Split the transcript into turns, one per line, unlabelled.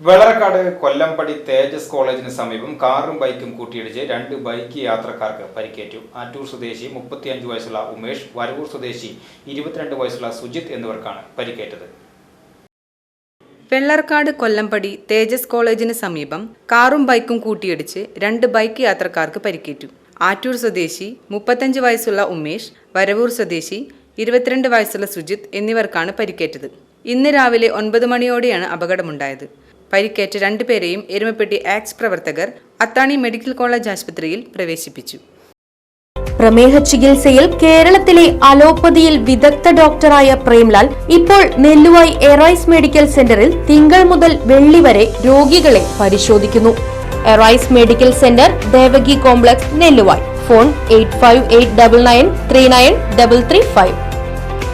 Vellarakkad Kollampadi Thejas കോളേജിന് സമീപം കാറും ബൈക്കും കൂട്ടിയിടിച്ച് രണ്ട് ബൈക്ക് യാത്രക്കാർക്ക് പരിക്കേറ്റു. ആറ്റൂർ സ്വദേശി മുപ്പത്തിയഞ്ച് വയസ്സുള്ള ഉമേഷ് വരവൂർ സ്വദേശി ഇരുപത്തിരണ്ട് വയസ്സുള്ള സുജിത് എന്നിവർക്കാണ് പരിക്കേറ്റത്.
വെള്ളർക്കാട് കൊല്ലംപടി തേജസ് കോളേജിന് സമീപം കാറും ബൈക്കും കൂട്ടിയിടിച്ച് രണ്ട് ബൈക്ക് യാത്രക്കാർക്ക് പരിക്കേറ്റു. ആറ്റൂർ സ്വദേശി മുപ്പത്തഞ്ച് വയസ്സുള്ള ഉമേഷ് വരവൂർ സ്വദേശി ഇരുപത്തിരണ്ട് വയസ്സുള്ള സുജിത് എന്നിവർക്കാണ് പരിക്കേറ്റത്. ഇന്ന് രാവിലെ ഒൻപത് മണിയോടെയാണ് അപകടമുണ്ടായത്. പരിക്കേറ്റ രണ്ടുപേരെയും എരുമപ്പെട്ടി ആക്സ് പ്രവർത്തകർ അത്താണി മെഡിക്കൽ കോളേജ് ആശുപത്രിയിൽ പ്രവേശിപ്പിച്ചു.
പ്രമേഹ ചികിത്സയിൽ കേരളത്തിലെ അലോപ്പതിയിൽ വിദഗ്ധ ഡോക്ടറായ പ്രേംലാൽ ഇപ്പോൾ നെല്ലുവായി എറൈസ് മെഡിക്കൽ സെന്ററിൽ തിങ്കൾ മുതൽ വെള്ളി വരെ രോഗികളെ പരിശോധിക്കുന്നു. Arise medical centre Devaki complex Nelluvai. Phone eight five eight double nine three nine double three five.